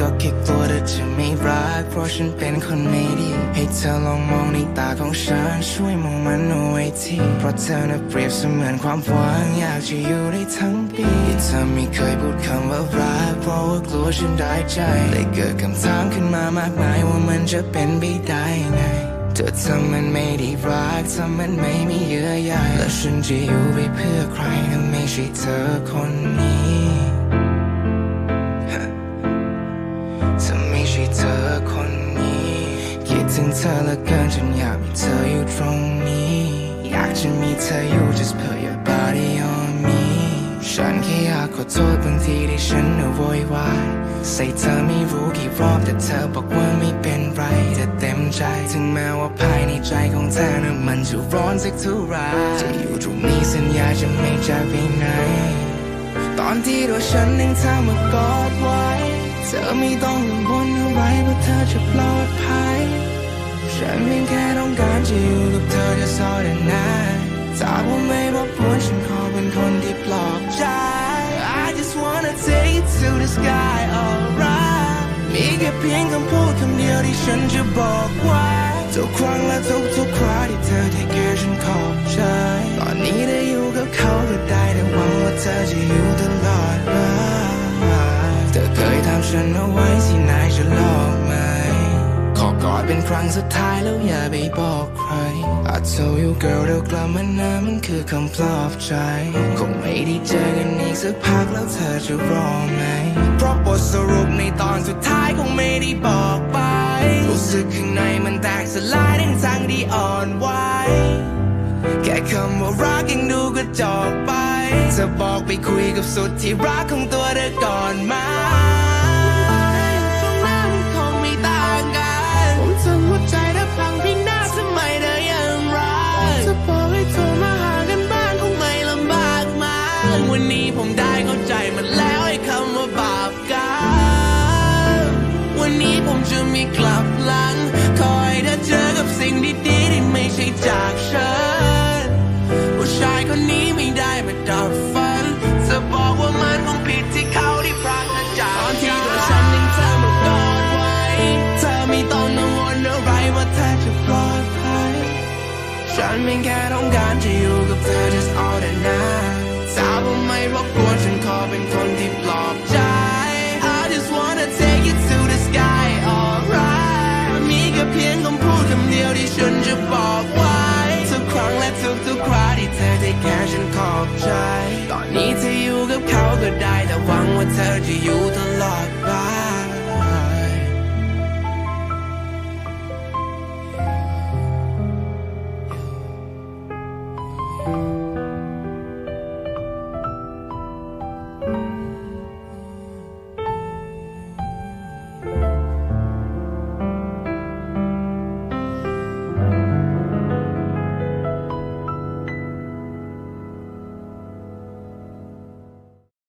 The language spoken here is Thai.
ก็แค่กลัวเธอจะไม่รัก เพราะฉันเป็นคนไม่ดี ให้เธอลองมองในตาของฉัน ช่วยมองมันเอาไว้ทีเพราะเธอน่ะเปรียบเสมือนความหวังอยากจะอยู่ได้ทั้งปีที่เธอไม่เคยพูดคำว่ารัก เพราะว่ากลัวฉันได้ใจเลยเกิดคำถามขึ้นมามากมายว่ามันจะเป็นไปได้ไงเธอทำมันไม่ได้รักทำมันไม่มีเยื่อใยและฉันจะอยู่ไปเพื่อใครถ้าไม่ใช่เธอคนนี้ ใช่เธอคนนี้ คิดถึงเธอเหลือเกินจนอยากมีเธออยู่ตรงนี้ อยากจะมีเธออยู่ just put your body on me ฉันแค่อยากขอโทษบางทีที่ฉันน่ะโวยวายใส่เธอไม่รู้กี่รอบแต่เธอบอกว่าไม่เป็นไรแต่เต็มใจ ถึงแม้ว่าภายในใจของเธอน่ะมันจะร้อนสักเท่าไหรจะอยู่ตรงนี้สัญญาจะไม่จากไปไหน ตอนที่ตัวฉันยังเธอมากอดไว้ เธอไม่ต้องกังวลอะไรว่าเธอจะปลอดภัย ฉันเพียงแค่ต้องการจะอยู่กับเธอจะสอดนานถ้าว่าไม่รบกวนฉันขอเป็นคนที่ปลอบใจ I just wanna take you to the sky alright มีแค่เพียงคำพูดคำเดียวที่ฉันจะบอกไว้ทุกครั้งและทุกทุกคราที่เธอที่แค่ฉันขอบใจ ตอนนี้ได้อยู่กับเขาก็ได้แต่หวังว่าเธอจะอยู่ ฉันเอาไว้ที่ไหนจะหลองไหม ขอกอดเป็นครั้งสุดท้ายแล้วอย่าไปบอกใคร I told you girl เดี๋ยวกลับมานะมันคือคำปลอบใจ คงไม่ได้เจอกันอีกสักพักแล้วเธอจะรอไหม เพราะบทสรุปในตอนสุดท้ายคงไม่ได้บอกไป รู้สึกข้างในมันแตกสลายทั้งทางที่อ่อนไหวแค่คำว่ารักยังดูกระจอกไป จะบอกไปคุยกับสุดที่รักของตัวเธอก่อนมาตากวันนี้ผมได้เข้าใจมันแล้วไอ้คำว่าบาปกรรมวันนี้ผมจะมีกลับหลัง คอยเธอเจอกับสิ่งดีๆที่ไม่ใช่จากฉันผู้ชายคนนี้ไม่ได้มาดับฝัน จะบอกว่ามันคงผิดที่เขาที่พรากเธอจากตอนที่ตัวฉันยังเธอมากอดไว้ เธอไม่ต้องกังวลอะไรว่าเธอจะปลอดภัยฉันเพียงแค่ต้องการจะอยู่กับเธอ just all the night ฉันขอบ